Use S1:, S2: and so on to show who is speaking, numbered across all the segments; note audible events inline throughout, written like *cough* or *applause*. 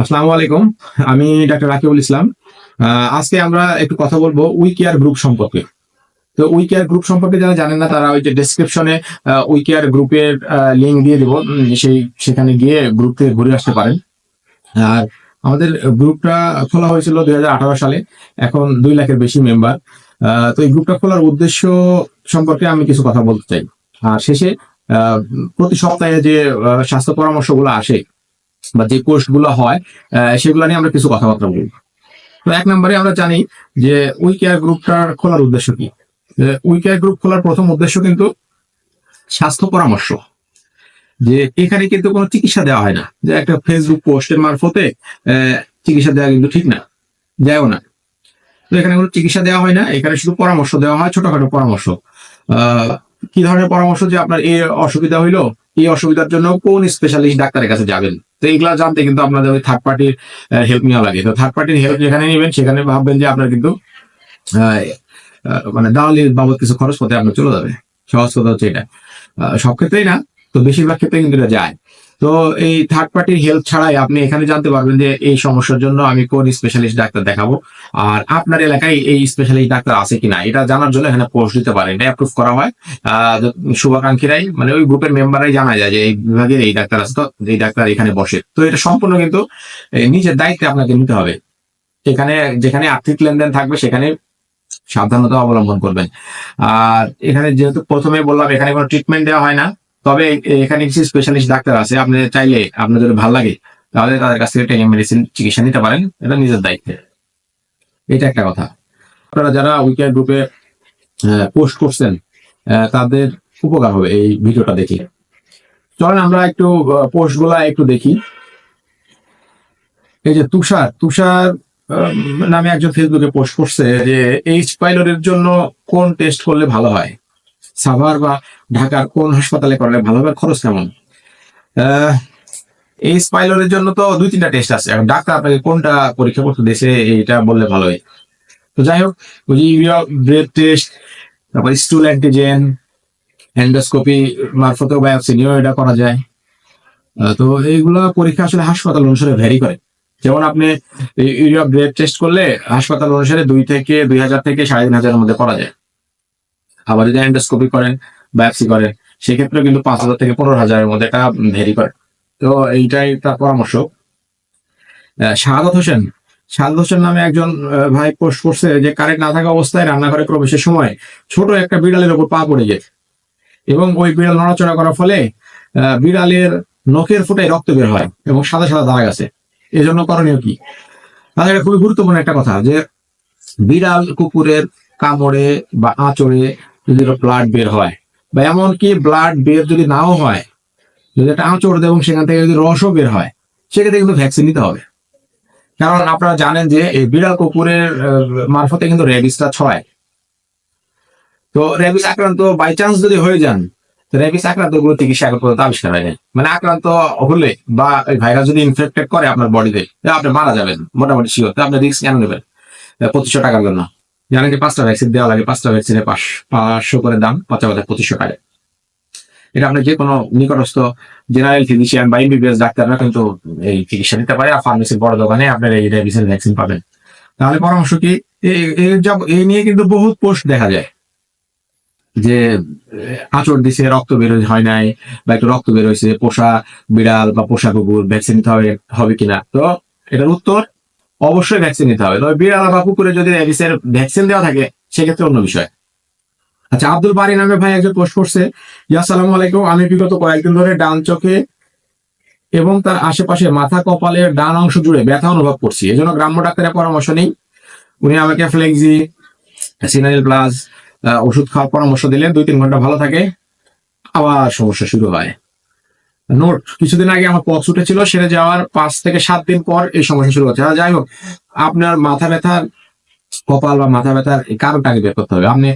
S1: আসসালামু আলাইকুম। আমি ডাক্তার রাকিবুল ইসলাম। আজকে আমরা একটু কথা বলব উইকেয়ার গ্রুপ সম্পর্কে। তো উইকেয়ার গ্রুপ সম্পর্কে যারা জানেন না, তারা ওই যে ডেসক্রিপশনে উইকেয়ার গ্রুপের লিঙ্ক দিয়ে দিব। সেই, সেখানে গিয়ে গ্রুপ থেকে ঘুরে আসতে পারেন। আর আমাদের গ্রুপটা খোলা হয়েছিল দুই হাজার আঠারো সালে। এখন দুই লাখের বেশি মেম্বার তো এই গ্রুপটা খোলার উদ্দেশ্য সম্পর্কে আমি কিছু কথা বলতে চাই। আর শেষে প্রতি সপ্তাহে যে স্বাস্থ্য পরামর্শগুলো আসে বা যে কোর্সগুলো হয় সেগুলো নিয়ে আমরা কিছু কথাবার্তা বলব তো এক নম্বরে আমরা জানি যে উই কেয়ার গ্রুপটার খোলার উদ্দেশ্য কি? উই কেয়ার গ্রুপ খোলার প্রথম উদ্দেশ্য কিন্তু স্বাস্থ্য পরামর্শ। যে এখানে কিন্তু কোনো চিকিৎসা দেওয়া হয় না। যে একটা ফেসবুক পোস্টের মারফতে চিকিৎসা দেওয়া কিন্তু ঠিক না যায়ও না। তো এখানে কোনো চিকিৎসা দেওয়া হয় না, এখানে শুধু পরামর্শ দেওয়া হয়, ছোটখাটো পরামর্শ। কি ধরনের পরামর্শ যে আপনার এই অসুবিধা হইল এই অসুবিধার জন্য কোন স্পেশালিস্ট ডাক্তারের কাছে যাবেন? তো এইগুলা জানতে কিন্তু আপনাদের ওই থার্ড পার্টির হেল্প নেওয়া লাগে। তো থার্ড পার্টির হেল্প যেখানে নেবেন, সেখানে ভাববেন যে আপনার কিন্তু মানে দাওয়ালি বাবদ কিছু খরচ পথে আপনার চলে যাবে। সহজ কথা হচ্ছে এটা। সব ক্ষেত্রেই না, তো বেশিরভাগ ক্ষেত্রে কিন্তু এটা যায়। তো এই থার্ড পার্টির হেল্প ছাড়াই আপনি এখানে জানতে পারবেন যে এই সমস্যার জন্য আমি কোন স্পেশালিস্ট ডাক্তার দেখাবো। আর আপনার এলাকায় এই স্পেশালিস্ট ডাক্তার আছে কিনা, এটা জানার জন্য এখানে পোস্ট দিতে পারেন। এটা অ্যাপ্রুভ করা হয়। শুভাকাঙ্ক্ষীরাই মানে ওই গ্রুপের মেম্বাররাই জানা যায় যে এই বিভাগে এই ডাক্তার আছে, তো এই ডাক্তার এখানে বসে। তো এটা সম্পূর্ণ কিন্তু নিজের দায়িত্বে আপনাকে নিতে হবে। এখানে, যেখানে আর্থিক লেনদেন থাকবে, সেখানে সাবধানতা অবলম্বন করবেন। আর এখানে যেহেতু প্রথমে বললাম, এখানে কোনো ট্রিটমেন্ট দেওয়া হয় না। তবে এখানে কিছু স্পেশালিস্ট ডাক্তার আছে, আপনি চাইলে আপনার যদি ভালো লাগে, তাহলে তাদের কাছ থেকে টেলিমেডিসিন চিকিৎসা নিতে পারেন, এটা নিজের দায়িত্বে। এটা একটা কথা। আপনারা যারা উইকেয়ার গ্রুপে পোস্ট করছেন তাদের উপকার হবে এই ভিডিওটা দেখে। চলেন আমরা একটু পোস্টগুলা একটু দেখি। এই যে তুষার তুষার নামে একজন ফেসবুকে পোস্ট করছে যে এইচ পাইলটের জন্য কোন টেস্ট করলে ভালো হয়? সাভার বা ঢাকার কোন হাসপাতালে করলে ভালো হবে খরচ কেমন? আহ, এইচ পাইলটের জন্য তো দুই তিনটা টেস্ট আছে। ডাক্তার আপনাকে কোনটা পরীক্ষা করতে দেশে এটা বললে ভালো হয় তো যাই হোক ওই যে ইউরিয়া ব্রেথ টেস্ট তারপর স্টুল অ্যান্টিজেন এন্ডোস্কোপি মারফতেও বায়োপসি নিয়েও এটা করা যায়। তো এইগুলো পরীক্ষা আসলে হাসপাতাল অনুসারে ভ্যারি করে। যেমন আপনি এই ইউরিয়া ব্রেথ টেস্ট করলে হাসপাতাল অনুসারে দুই থেকে দুই হাজার থেকে সাড়ে তিন হাজারের মধ্যে করা যায়। আবার যদি এন্ডোস্কোপি করেন বায়োপসি করেন সেক্ষেত্রে কিন্তু পাঁচ হাজার থেকে পনেরো হাজারের মধ্যে এটা ভেরি করে। তো এইটাই তার পরামর্শ। শাহাদত হোসেন। শাহাদত হোসেন নামে একজন ভাই পোস্ট করছে যে কারেন্ট না থাকা অবস্থায় রান্নাঘরে প্রবেশের সময় ছোট একটা বিড়ালের উপর পা পড়ে যায় এবং ওই বিড়াল নড়াচড়া করার ফলে বিড়ালের নখের ফুটায় রক্ত বের হয় এবং সাদা সাদা দাগ আছে। এজন্য করণীয় কি? তাহলে এটা খুবই গুরুত্বপূর্ণ একটা কথা যে, বিড়াল কুকুরের কামড়ে বা আঁচড়ে যদি ব্লাড বের হয় বা এমনকি ব্লাড বের যদি নাও হয়, যদি একটা আঁচড় দেয় এবং সেখান থেকে যদি রসও বের হয়, সেক্ষেত্রে কিন্তু ভ্যাকসিন নিতে হবে। কারণ আপনারা জানেন যে এই বিড়াল কুকুরের মারফতে কিন্তু রেবিসটা ছড়ায়। তো রেবিস আক্রান্ত বাই চান্স যদি হয়ে যান রেবিস আক্রান্তগুলো চিকিৎসা পর্যন্ত আবিষ্কার হয়নি। মানে আক্রান্ত হলে বা ওই ভাইরাস যদি ইনফেক্টেড করে আপনার বডিতে আপনি মারা যাবেন, মোটামুটি শিওর আপনি রিস্ক কেন নেবেন? পঁচিশশো টাকার জন্য। জানেন যে পাঁচটা ভ্যাকসিন দেওয়া লাগে পাঁচটা ভ্যাকসিনে পাঁচ, পাঁচশো করে দাম পাঁচ হাজার পঁচিশশো টাকা। এটা আপনি যে কোনো নিকটস্থ জেনারেল ফিজিশিয়ান বা এমবিবিএস ডাক্তাররা কিন্তু এই চিকিৎসা নিতে পারে আর ফার্মেসির বড় দোকানে আপনার এই রেবিসের ভ্যাকসিন পাবেন। তাহলে পরামর্শ কি? এই- নিয়ে কিন্তু বহুত পোস্ট দেখা যায়। যে, আঁচড় দিছে, রক্ত বের হয় নাই বা একটু রক্ত বের হয়েছে পোষা বিড়াল বা পোষা কুকুর ভ্যাকসিন নিতে হবে হবে কিনা। তো এটার উত্তর অবশ্যই ভ্যাকসিন নিতে হবে। তবে বিড়াল বা কুকুরে যদি রেবিসের ভ্যাকসিন দেওয়া থাকে, সেক্ষেত্রে অন্য বিষয়। আচ্ছা আব্দুল বারি নামে ভাই একজন পোস্ট করছে। ইয়া, সালাম আলাইকুম। আমি বিগত কয়েকদিন ধরে ডান চোখে এবং তার আশেপাশে মাথা, কপালের ডান অংশ জুড়ে ব্যথা অনুভব করছি। এজন্য গ্রাম্য ডাক্তারের পরামর্শ নেই। উনি আমাকে ফ্লেক্সি সিনারিল প্লাস ওষুধ খাওয়ার পরামর্শ দিলেন। দুই তিন ঘণ্টা ভালো থাকে। আবার সমস্যা শুরু হয়। নোট, কিছুদিন আগে আমার পক্স উঠেছিল, সেরে যাওয়ার পাঁচ থেকে সাত দিন পর এই সমস্যা শুরু হচ্ছে। যাই হোক, আপনার মাথা ব্যথার কপাল বা মাথা ব্যথার এই কারণটাকে বের করতে হবে। আপনি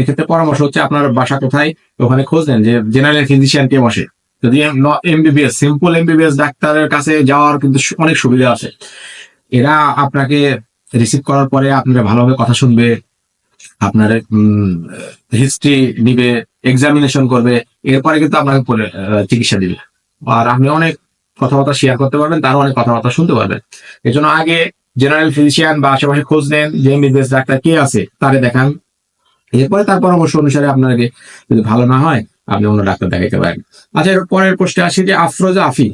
S1: এক্ষেত্রে পরামর্শ হচ্ছে আপনার বাসা কোথায়, ওখানে খোঁজ নেন যে জেনারেল ফিজিশিয়ান কে বসে। যদি এমবিবিএস, সিম্পল এমবিবিএস ডাক্তারের কাছে যাওয়ার কিন্তু অনেক সুবিধা আছে। এরা আপনাকে রিসিভ করার পরে আপনারা ভালোভাবে কথা শুনবে আপনার হিস্ট্রি নিবে এক্সামিনেশন করবে, এরপরে কিন্তু আপনাকে চিকিৎসা দিবে। আর আপনি অনেক কথাবার্তা শেয়ার করতে পারবেন, তারও অনেক কথাবার্তা শুনতে পারবেন। এই জন্য আগে জেনারেল ফিজিশিয়ান বা আশেপাশে খোঁজ নেন যে এমবিবিএস ডাক্তার কে আছে, তারে দেখান। এরপরে তার পরামর্শ অনুসারে আপনাকে যদি ভালো না হয়, আপনি অন্য ডাক্তার দেখাইতে পারেন। আচ্ছা এর পরের পোস্টে আসি যে আফরোজা আফি।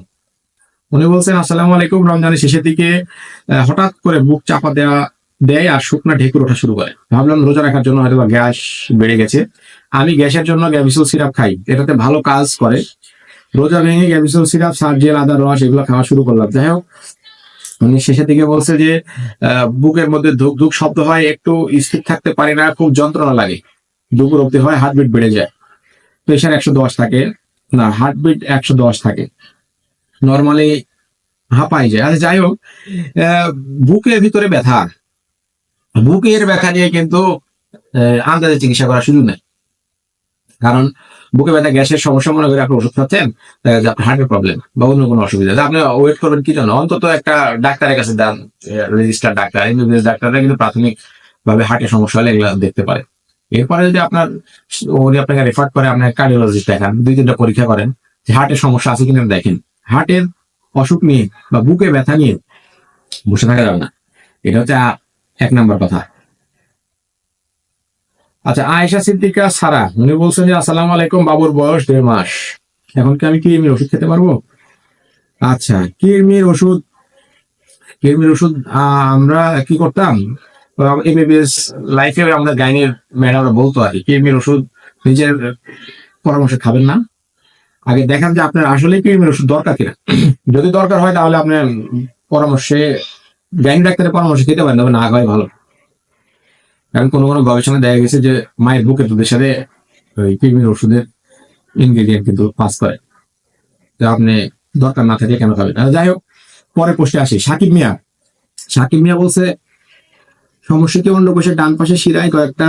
S1: উনি বলছেন, আসসালামু আলাইকুম, রমজানের শেষের দিকে হঠাৎ করে বুক চাপা দেওয়া দেয় আর শুকনা ঢেকুর ওঠা শুরু করে। ভাবলাম রোজা রাখার জন্য হয়তো গ্যাস বেড়ে গেছে। আমি গ্যাসের জন্য গ্যাভিসল সিরাপ খাই, এটাতে ভালো কাজ করে। রোজা ভেঙে গ্যাভিসল সিরাপ সার্জেল আদা, রস, এগুলো খাওয়া শুরু করলাম। যাই হোক, উনি শেষের দিকে বলছে যে বুকের মধ্যে ধুক ধুক শব্দ হয়, একটু স্থির থাকতে পারি না, খুব যন্ত্রণা লাগে। দুপুর অব্দি হয়, হার্টবিট বেড়ে যায়। প্রেশার একশো দশ থাকে। না, হার্টবিট একশো দশ থাকে। নর্মালি হাঁপাই যায়। আচ্ছা যাই হোক বুকের ভিতরে ব্যথা। বুকের ব্যথা নিয়ে কিন্তু আন্দাজে চিকিৎসা করার সুযোগ নেই। কারণ বুকে ব্যথা, গ্যাসের সমস্যা, মনে করে আপনি ওষুধ খাচ্ছেন আপনার হার্টের প্রবলেম বা অন্য কোনো অসুবিধা। আপনি ওয়েট করবেন কি জন্য? অন্তত একটা ডাক্তারের কাছে দেন রেজিস্টার ডাক্তার এমবিবিএস ডাক্তাররা কিন্তু প্রাথমিক ভাবে হার্টের সমস্যা হলে এগুলো দেখতে পারে। এরপরে যদি আপনার, উনি আপনাকে রেফার করে আপনার কার্ডিওলজিস্ট দেখান, দুই তিনটা পরীক্ষা করেন, যে হার্টের সমস্যা আছে কিনা দেখেন। হার্টের অসুখ নিয়ে বা বুকে ব্যথা নিয়ে বসে থাকা যাবে না। এটা হচ্ছে এক নম্বর কথা। আচ্ছা আয়েশা সিদ্দিকা সারা, উনি বলছেন যে, আসসালাম আলাইকুম, বাবুর বয়স দেড় মাস। এখন কি আমি কিরমির ওষুধ খেতে পারব? আচ্ছা কিরমির ওষুধ কিরমির ওষুধ আমরা কি করতাম? এমবিবিএস লাইফে আমরা গাইনের ম্যাডামরা বলতো আর কি কিরমির ওষুধ নিজের পরামর্শে খাবেন না। আগে দেখান যে, আপনার আসলে কিরমির ওষুধ দরকার কিনা। যদি দরকার হয় তাহলে আপনার পরামর্শে গাইন ডাক্তারের পরামর্শ খেতে পারেন, তবে না হয় ভালো। কারণ কোনো কোনো গবেষণায় দেখা গেছে যে মায়ের বুকে দুধের সাথে ওই কৃমির ওষুধের ইনগ্রেডিয়েন্ট কিন্তু পাস করে। তো আপনি দরকার না থাকলে কেন খাবেন? যাই হোক পরে পোস্টে আসি। সাকিব মিয়া। সাকিব মিয়া বলছে, সমস্যা কি অন্য কোষের ডান পাশে শিরায় কয়েকটা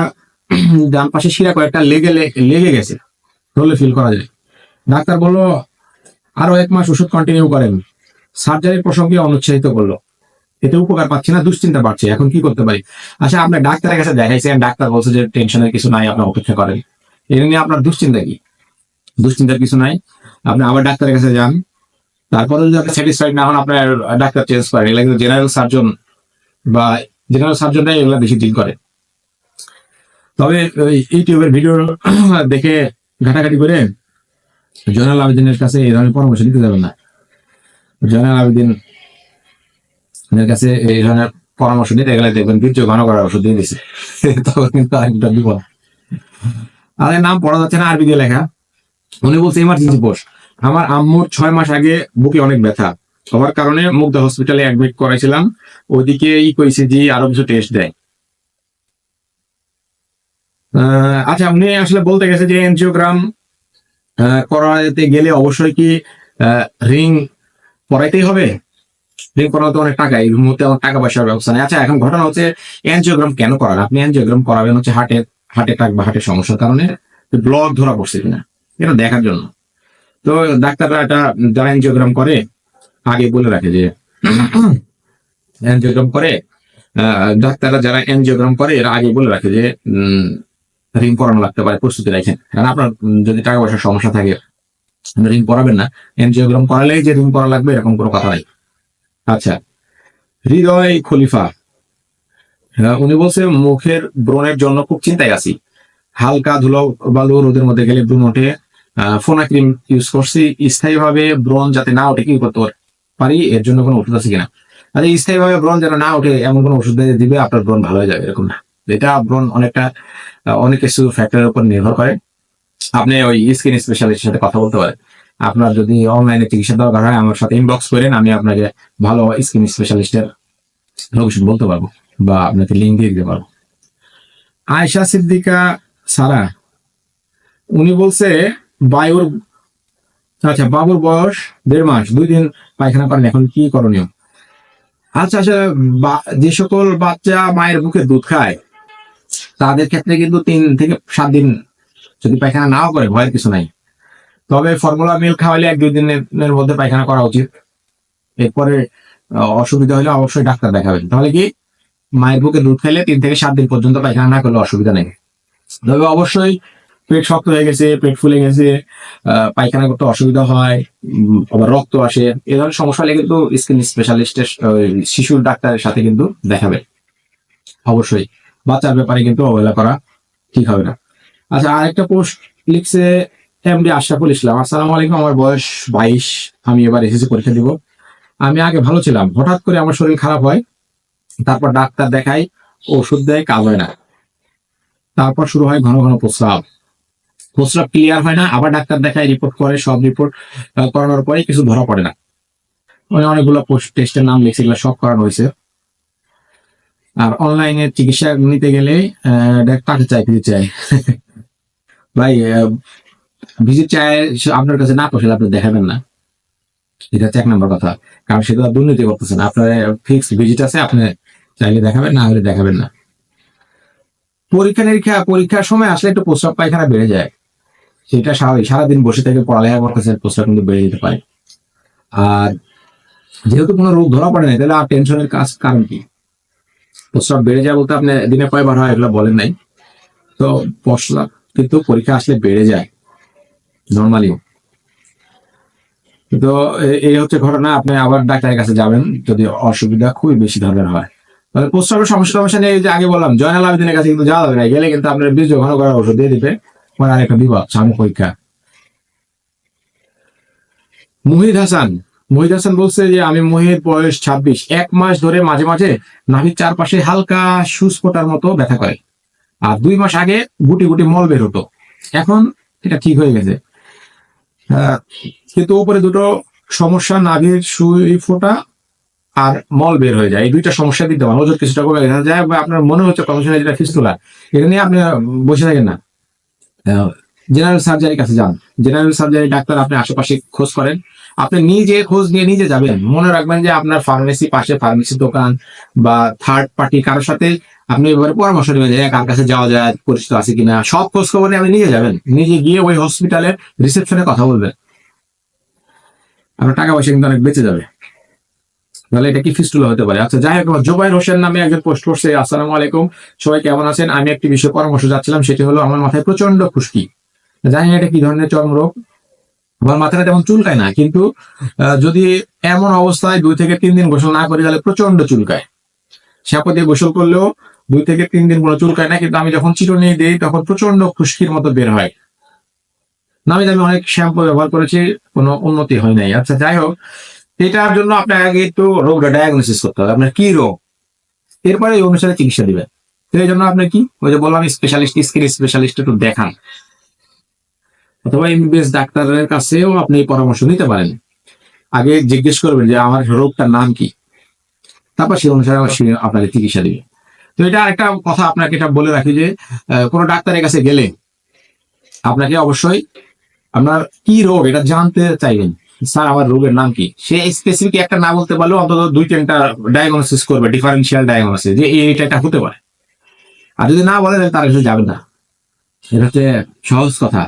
S1: *clears throat* ডান পাশে শিরা কয়েকটা লেগে লেগে গেছে? ধরলে ফিল করা যায়। ডাক্তার বলল, আরও এক মাস ওষুধ কন্টিনিউ করেন। সার্জারির প্রসঙ্গে অনুৎসাহিত করল। এতে উপকার পাচ্ছি না, দুশ্চিন্তা বাড়ছে, এখন কি করতে পারি? আচ্ছা আপনার ডাক্তারের কাছে দেখাইছেন ডাক্তার বলছে যে টেনশনের কিছু নাই, আপনি অপেক্ষা করেন। এটা নিয়ে আপনার দুশ্চিন্তা কি? দুশ্চিন্তার কিছু নাই। আপনি আবার ডাক্তারের কাছে যান। তারপরে যদি আপনি স্যাটিসফাইড না হন, আপনার ডাক্তার চেঞ্জ করেন। এগুলো কিন্তু জেনারেল সার্জন বা জেনারেল সার্জনরাই এগুলো বেশি ডিল করে। তবে ইউটিউবের ভিডিও *clears throat* দেখে ঘাটাঘাটি করে জয়নাল আবেদিনের কাছে এই ধরনের পরামর্শ দিতে যাবেন না। জয়নাল আবেদিন এর কাছে এই ধরনের পরামর্শ নিতে গেলে দেখবেন বীর্য ঘন করার ওষুধ দিয়ে দিছে। *laughs* তখন কিন্তু আরেকটা বিপদ। আর নাম পড়া যাচ্ছে না, আরবি দিয়ে লেখা। উনি বলছে ইমার্জেন্সি পোস্ট আমার আম্মুর ছয় মাস আগে বুকে অনেক ব্যথা। হওয়ার কারণে মুগ্ধা হসপিটালে অ্যাডমিট করাইছিলাম। ওইদিকে ইকোইসিজি আরও কিছু টেস্ট দেয়। আচ্ছা উনি আসলে বলতে গেছে যে এনজিওগ্রাম করাতে গেলে অবশ্যই কি রিং পরাইতেই হবে? রিং করানো তো অনেক টাকা, এই মুহূর্তে আমার টাকা পয়সার ব্যবস্থা নেই। আচ্ছা এখন ঘটনা হচ্ছে এনজিওগ্রাম কেন করান আপনি এনজিওগ্রাম করাবেন হচ্ছে হার্টের হার্ট অ্যাটাক বা হার্টের সমস্যার কারণে ব্লক ধরা পড়ছে কিনা? এটা দেখার জন্য। তো ডাক্তাররা এটা, যারা এনজিওগ্রাম করে, আগে বলে রাখে যে *coughs* এনজিওগ্রাম করে ডাক্তাররা যারা এনজিওগ্রাম করে, এরা আগে বলে রাখে যে রিং পরানো লাগতে পারে, প্রস্তুতি রাখেন। কারণ আপনার যদি টাকা পয়সার সমস্যা থাকে রিং পরাবেন না এনজিওগ্রাম করালেই যে রিং পরা লাগবে, এরকম কোনো কথা নাই। আচ্ছা হৃদয় খলিফা। উনি বলছে, মুখের ব্রণের জন্য খুব চিন্তায় আছি। হালকা ধুলো বালু রোদের মধ্যে গেলে ব্রণ ওঠে। ফোনা ক্রিম ইউজ করছি। স্থায়ীভাবে ব্রণ যাতে না ওঠে, কি করতে পারি এর জন্য কোনো ওষুধ আছে কিনা? আচ্ছা স্থায়ীভাবে ব্রণ যেন না ওঠে, এমন কোনো ওষুধ দিবে, আপনার ব্রণ ভালো হয়ে যাবে, এরকম না। এটা ব্রণ অনেকটা অনেক কিছু ফ্যাক্টরের উপর নির্ভর করে। আপনি ওই স্কিন স্পেশালিস্টের সাথে কথা বলতে পারেন। আপনার যদি অনলাইনে চিকিৎসা দরকার হয়, আমার সাথে ইনবক্স করেন, আমি আপনাকে ভালো স্কিন স্পেশালিস্টের লোকেশন বলতে পারব বা আপনাকে লিঙ্ক দিয়ে দিতে পারব। আয়শা সিদ্দিকা সারা, উনি বলছে, বায়ুর আচ্ছা বাবুর বয়স দেড় মাস, দুই দিন পায়খানা করেন, এখন কি করণীয়? আচ্ছা আচ্ছা যে সকল বাচ্চা মায়ের বুকে দুধ খায়, তাদের ক্ষেত্রে কিন্তু তিন থেকে সাত দিন যদি পায়খানা নাও করে, ভয়ের কিছু নাই। তবে ফর্মুলা মিল্ক খাওয়ালে এক দুই দিনের মধ্যে পায়খানা করা উচিত। এরপরে অসুবিধা হলে অবশ্যই ডাক্তার দেখাবেন। তাহলে কি? মায়ের বুকে দুধ খাইলে তিন থেকে সাত দিন পর্যন্ত পায়খানা না করলে অসুবিধা নেই। তবে অবশ্যই পেট শক্ত হয়ে গেছে, পেট ফুলে গেছে পায়খানা করতে অসুবিধা হয় আবার রক্ত আসে। এ ধরনের সমস্যা হলে কিন্তু স্কিন স্পেশালিস্টের শিশুর ডাক্তারের সাথে কিন্তু দেখাবে অবশ্যই। বাচ্চার ব্যাপারে কিন্তু অবহেলা করা ঠিক হবে না। আচ্ছা আরেকটা পোস্ট লিখছে এমডি আশরাফুল ইসলাম আসসালামু আলাইকুম, আমার বয়স বাইশ, আমি এবার এসএসসি পরীক্ষা দিব। আমি আগে ভালো ছিলাম, হঠাৎ করে আমার শরীর খারাপ হয়, তারপর ডাক্তার দেখাই ওষুধ দেয়, কাজ হয় না। তারপর শুরু হয় ঘন ঘন প্রস্রাব। প্রস্রাব ক্লিয়ার হয় না, আবার ডাক্তার দেখায় রিপোর্ট করে, সব রিপোর্ট করানোর পরে কিছু ধরা পড়ে না। মানে অনেকগুলো টেস্টের নাম লিখছে, এগুলো সব করানো হয়েছে। আর অনলাইনে চিকিৎসা নিতে গেলে টাকা চাই ভিজিট *laughs* চাই। ভাই ভিজিট চাই আপনার কাছে না পোষালে আপনি দেখাবেন না। এটা হচ্ছে এক নম্বর কথা। কারণ সেটা দুর্নীতি করতেছেন আপনার ফিক্সড ভিজিট আছে, আপনি চাইলে দেখাবেন, না হলে দেখাবেন না। পরীক্ষা নিরীক্ষা, পরীক্ষার সময় আসলে একটু প্রস্রাব পায়খানা বেড়ে যায়। সেটা স্বাভাবিক। সারাদিন বসে থেকে পড়ালেখা করতেছে, প্রস্রাব কিন্তু বেড়ে যেতে পারে। আর যেহেতু কোনো রোগ ধরা পড়ে না তাহলে আর টেনশনের কাজ কারণ কি? প্রস্রাব বেড়ে যায় বলতে আপনি দিনে কয়বার হয় এগুলো বলেন নাই। তো প্রস্রাব কিন্তু পরীক্ষা আসলে বেড়ে যায়। নর্মালি তো এই হচ্ছে ঘটনা, আপনি আবার ডাক্তারের কাছে যাবেন, যদি অসুবিধা খুবই বেশি ধরনের হয়। তাহলে প্রস্রাবের সমস্যা নিয়ে যে আগে বললাম জয়নাল আবেদিনের কাছে কিন্তু যাওয়া যাবে না, গেলে কিন্তু আপনার বীর্য ঘন করার ওষুধ দিয়ে দিবে, পরে আরেকটা সামনে পরীক্ষা। মুহিদ হাসান হাসান বলছে যে, আমি মুহিদ বয়স ছাব্বিশ, এক মাস ধরে মাঝে মাঝে নাভির চারপাশে হালকা সুস্পটার মতো ব্যথা করে। আর দুই মাস আগে গুটি গুটি মল বের হতো। এখন এটা ঠিক হয়ে গেছে। কিন্তু উপরে দুটো সমস্যা, নাভির সুই ফোটা আর মল বের হয়ে যায়। এই দুইটা সমস্যা দিতে পারে ওজন কিছুটা কমে গেছে যায় আপনার মনে হচ্ছে কমিশনে যেটা ফিস্তুলা এটা নিয়ে আপনি বসে থাকেন না। জেনারেল সার্জারির কাছে যান। জেনারেল সার্জারি ডাক্তার আপনি আশেপাশে খোঁজ করেন। আপনি নিজে খোঁজ নিয়ে নিজে যাবেন। মনে রাখবেন যে আপনার ফার্মেসি পাশে ফার্মেসি দোকান বা থার্ড পার্টি কারোর সাথে আপনি এবারে পরামর্শ নেবেন যে কার কাছে যাওয়া যায়, পরিচিত আছে কিনা? সব খোঁজ খবর নিয়ে আপনি নিজে যাবেন। নিজে গিয়ে ওই হসপিটালের রিসেপশনে কথা বলবেন। আপনার টাকা পয়সা কিন্তু অনেক বেঁচে যাবে। তাহলে এটা কি ফিস্টুলা হতে পারে? আচ্ছা যাই হোক জোবাইর হোসেন নামে একজন পোস্ট করছে, আসসালামু আলাইকুম, সবাই কেমন আছেন? আমি একটি বিষয়ে পরামর্শ যাচ্ছিলাম সেটি হলো আমার মাথায় প্রচণ্ড খুশকি। জানি এটা কি ধরনের চর্মরোগ আমার মাথাটা তেমন চুলকায় না, কিন্তু যদি এমন অবস্থায় দুই থেকে তিন দিন গোসল না করি, তাহলে প্রচণ্ড চুলকায়। শ্যাম্পু দিয়ে গোসল করলেও দুই থেকে তিন দিন কোনো চুলকায় না, কিন্তু আমি যখন চিরুনি দিই, তখন প্রচণ্ড খুশকির মতো বের হয়। নামি দামি অনেক শ্যাম্পু ব্যবহার করেছি, কোনো উন্নতি হয় নাই। আচ্ছা যাই হোক, এটার জন্য আপনার আগে একটু রোগটা ডায়াগনোসিস করতে হবে। আপনার কি রোগ? এরপরে এই অনুসারে চিকিৎসা দিবেন। তো এই জন্য আপনি কি? ওই যে বললাম স্পেশালিস্ট স্কিন স্পেশালিস্ট একটু দেখান। অথবা এমবিবিএস ডাক্তারের কাছেও আপনি পরামর্শ নিতে পারেন। আগে জিজ্ঞেস করবেন যে আমার রোগটার নাম কি? তারপর সেই অনুসারে আপনাকে চিকিৎসা দিবে। তো এটা একটা কথা আপনাকে এটা বলে রাখি যে কোনো ডাক্তারের কাছে গেলে আপনাকে অবশ্যই আপনার কি রোগ, এটা জানতে চাইবেন। স্যার, আমার রোগের নাম কি? সে স্পেসিফিক একটা না বলতে পারলেও অন্তত দুই তিনটা ডায়াগনোসিস করবে ডিফারেন্সিয়াল ডায়াগনোসিস যে এইটা এটা হতে পারে। আর যদি না বলে তার কাছে যাবেন না। এটা হচ্ছে সহজ কথা।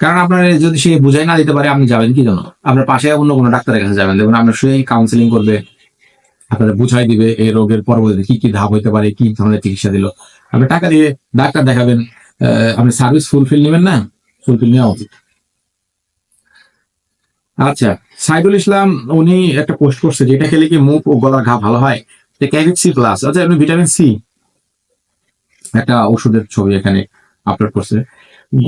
S1: কারণ আপনার যদি সে বুঝাই না দিতে পারে, আপনি যাবেন কি জন্য? আপনার পাশে অন্য কোনো ডাক্তারের কাছে যাবেন। দেখুন, আপনার সেই কাউন্সিলিং করবে আপনাদের বুঝাই দিবে এই রোগের পরবর্তীতে কি কি ধাপ হইতে পারে, কি ধরনের চিকিৎসা দিল। আপনি টাকা দিয়ে ডাক্তার দেখাবেন আপনি সার্ভিস ফুলফিল নেবেন না? ফুলফিল নেওয়া উচিত। আচ্ছা সাইদুল ইসলাম, উনি একটা পোস্ট করছে, যেটা খেলে কি মুখ ও গলার ঘা ভালো হয়? C plus. আচ্ছা আপনি ভিটামিন সি। একটা ওষুধের ছবি এখানে আপলোড করছে।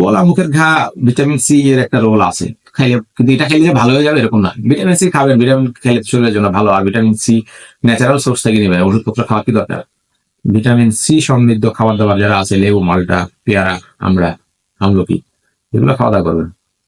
S1: গলা, মুখের ঘা, ভিটামিন সি এর একটা রোল আছে। খাইলে কিন্তু এটা খাইলে যে ভালো হয়ে যাবে এরকম না। ভিটামিন সি খাবেন ভিটামিন খাইলে শরীরের জন্য ভালো। আর ভিটামিন সি ন্যাচারাল সোর্স থেকে নেবেন ওষুধপত্র খাওয়া কি দরকার? ভিটামিন সি সমৃদ্ধ খাবার দাবার যারা আছে, লেবু, মালটা, পেয়ারা, আমরা, আমলকি, এগুলো খাওয়া দাওয়া করবেন।